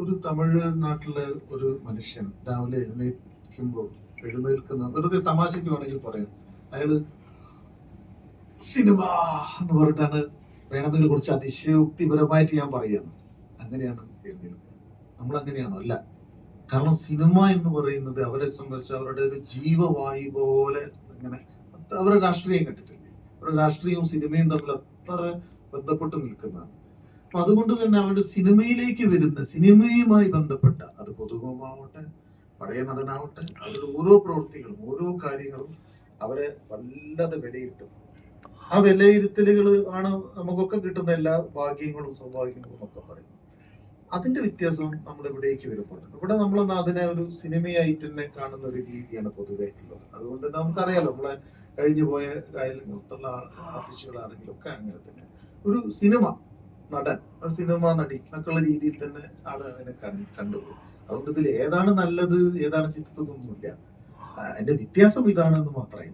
ഒരു തമിഴ്നാട്ടിലെ ഒരു മനുഷ്യൻ രാവിലെ എഴുന്നേൽക്കുമ്പോൾ എഴുന്നേൽക്കുന്ന വെറുതെ തമാശയ്ക്ക് പറയാം. അയാൾ സിനിമ എന്ന് പറഞ്ഞിട്ടാണ് വേണമെങ്കിൽ കുറച്ച് അതിശയോക്തിപരമായിട്ട് ഞാൻ പറയാണ് അങ്ങനെയാണ് എഴുന്നേൽക്കുക. നമ്മൾ അങ്ങനെയാണോ അല്ല. കാരണം സിനിമ എന്ന് പറയുന്നത് അവരെ സംബന്ധിച്ച് അവരുടെ ഒരു ജീവവായു പോലെ ഇങ്ങനെ അവരുടെ രാഷ്ട്രീയം കണ്ടിട്ടില്ലേ? അവരുടെ രാഷ്ട്രീയവും സിനിമയും തമ്മിൽ അത്ര ബന്ധപ്പെട്ട് നിൽക്കുന്നതാണ്. അപ്പൊ അതുകൊണ്ട് തന്നെ അവരുടെ സിനിമയിലേക്ക് വരുന്ന സിനിമയുമായി ബന്ധപ്പെട്ട അത് പൊതുകമാവട്ടെ പഴയ നടനാവട്ടെ അവരുടെ ഓരോ പ്രവൃത്തികളും ഓരോ കാര്യങ്ങളും അവരെ വല്ലാതെ വിലയിരുത്തും. ആ വിലയിരുത്തലുകൾ ആണ് നമുക്കൊക്കെ കിട്ടുന്ന എല്ലാ ഭാഗ്യങ്ങളും സൗഭാഗ്യങ്ങളും ഒക്കെ പറയും അതിന്റെ വ്യത്യാസം നമ്മൾ ഇവിടേക്ക് വരുമ്പോൾ? ഇവിടെ നമ്മൾ അതിനെ ഒരു സിനിമയായിട്ട് തന്നെ കാണുന്ന ഒരു രീതിയാണ് പൊതുവേ ഉള്ളത്. അതുകൊണ്ട് തന്നെ നമുക്കറിയാലോ നമ്മളെ കഴിഞ്ഞു പോയ കായലത്തുള്ള ആർട്ടിസ്റ്റുകളാണെങ്കിലും ഒക്കെ അങ്ങനെ തന്നെ. ഒരു സിനിമ നടൻ ഒരു സിനിമ നടി എന്നൊക്കെയുള്ള രീതിയിൽ തന്നെ ആൾ അതിനെ കണ്ടു അതുകൊണ്ട് ഇതിൽ ഏതാണ് നല്ലത് ഏതാണ് ചിത്രത്തൊന്നുമില്ല അതിന്റെ വ്യത്യാസം ഇതാണെന്ന് മാത്രമേ